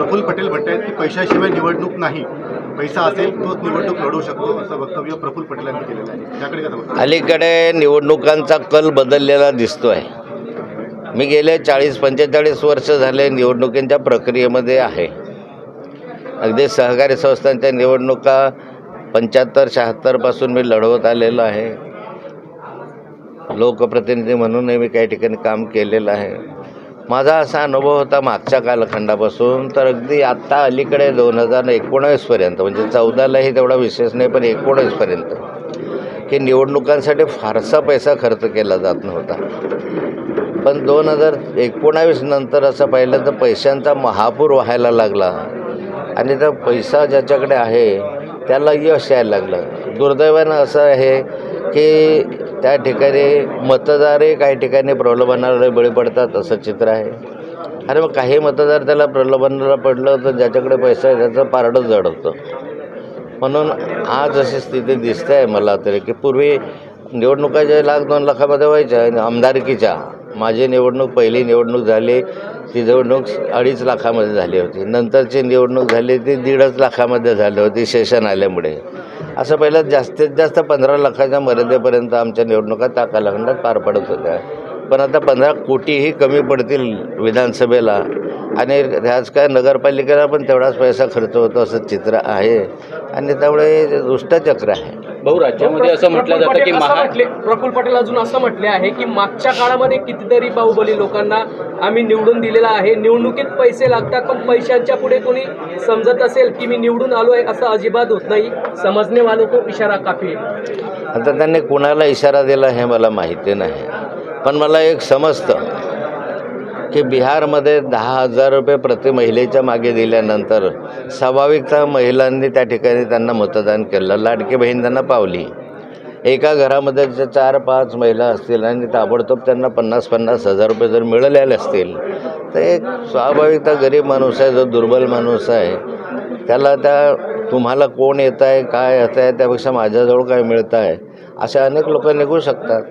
प्रफुल्ल पटेल म्हणतायत की पैशाशिवाय निवडणूक नाही. पैसा असेल तोच निवडणूक लढवू शकतो असं वक्तव्य प्रफुल्ल पटेलांनी केलेलं आहे. त्याकडे कसं अलीकडे निवडणुकांचा कल बदललेला दिसतोय. मी गेले चाळीस पंचेचाळीस वर्ष झाले निवडणुकींच्या प्रक्रियेमध्ये आहे. अगदी सहकारी संस्थांच्या निवडणुका पंच्याहत्तर शहात्तरपासून मी लढवत आलेलो आहे. लोकप्रतिनिधी म्हणूनही मी काही ठिकाणी काम केलेलं आहे. माझा असा अनुभव होता मागच्या कालखंडापासून तर अगदी आत्ता अलीकडे दोन हजार एकोणावीसपर्यंत म्हणजे चौदालाही तेवढा विशेष नाही पण एकोणावीसपर्यंत की निवडणुकांसाठी फारसा पैसा खर्च केला जात नव्हता. पण दोन हजार एकोणावीस नंतर असं पाहिलं तर पैशांचा महापूर व्हायला लागला. आणि तो पैसा ज्याच्याकडे आहे त्याला यश यायला लागलं. दुर्दैवानं असं आहे की त्या ठिकाणी मतदारही काही ठिकाणी प्रलोभनाला बळी पडतात असं चित्र आहे. अरे मग काही मतदार त्याला प्रलोभनाला पडलं तर ज्याच्याकडे पैसा आहे त्याचं पारडं जड होतं. म्हणून आज अशी स्थिती दिसते आहे मला तरी की पूर्वी निवडणुका ज्या लाख दोन लाखामध्ये व्हायच्या आणि आमदारकीच्या माझी निवडणूक पहिली निवडणूक झाली ती निवडणूक अडीच लाखामध्ये झाली होती. नंतरची निवडणूक झाली ती दीडच लाखामध्ये झाली होती सेशन आल्यामुळे. असं पहिलं जास्तीत जास्त पंधरा लाखाच्या मर्यादेपर्यंत आमच्या निवडणुका त्या कालखंडात पार पडत होत्या. पण आता पंधरा कोटीही कमी पडतील विधानसभेला. आणि ह्याच काय नगरपालिकेला पण तेवढाच पैसा खर्च होतो असं चित्र आहे. आणि त्यामुळे दुष्टचक्र आहे. भाऊ राज्यामध्ये असं म्हटलं जातं की म्हटले प्रफुल्ल पटेल अजून असं म्हटले आहे की मागच्या काळामध्ये कितीतरी बाहुबली लोकांना आम्ही निवडून दिलेला आहे. निवडणुकीत पैसे लागतात पण पैशांच्या पुढे कोणी समजत असेल की मी निवडून आलो आहे असं अजिबात होत नाही. समजणे वालों को इशारा काफी आहे आता त्यांनी कुणाला इशारा दिला हे मला माहिती नाही. पण मला एक समजतं. की बिहारमध्ये दहा हजार रुपये प्रति महिलेच्या मागे दिल्यानंतर स्वाभाविकतः महिलांनी त्या ठिकाणी त्यांना मतदान केलं. लाडकी बहीण त्यांना पावली. एका घरामध्ये जर चार पाच महिला असतील आणि ताबडतोब त्यांना पन्नास पन्नास हजार रुपये जर मिळालेले असतील तर एक स्वाभाविकता गरीब माणूस आहे जो दुर्बल माणूस आहे. त्याला त्या तुम्हाला कोण येत आहे काय येत आहे त्यापेक्षा माझ्याजवळ काय मिळतं आहे अशा अनेक लोक निघू शकतात.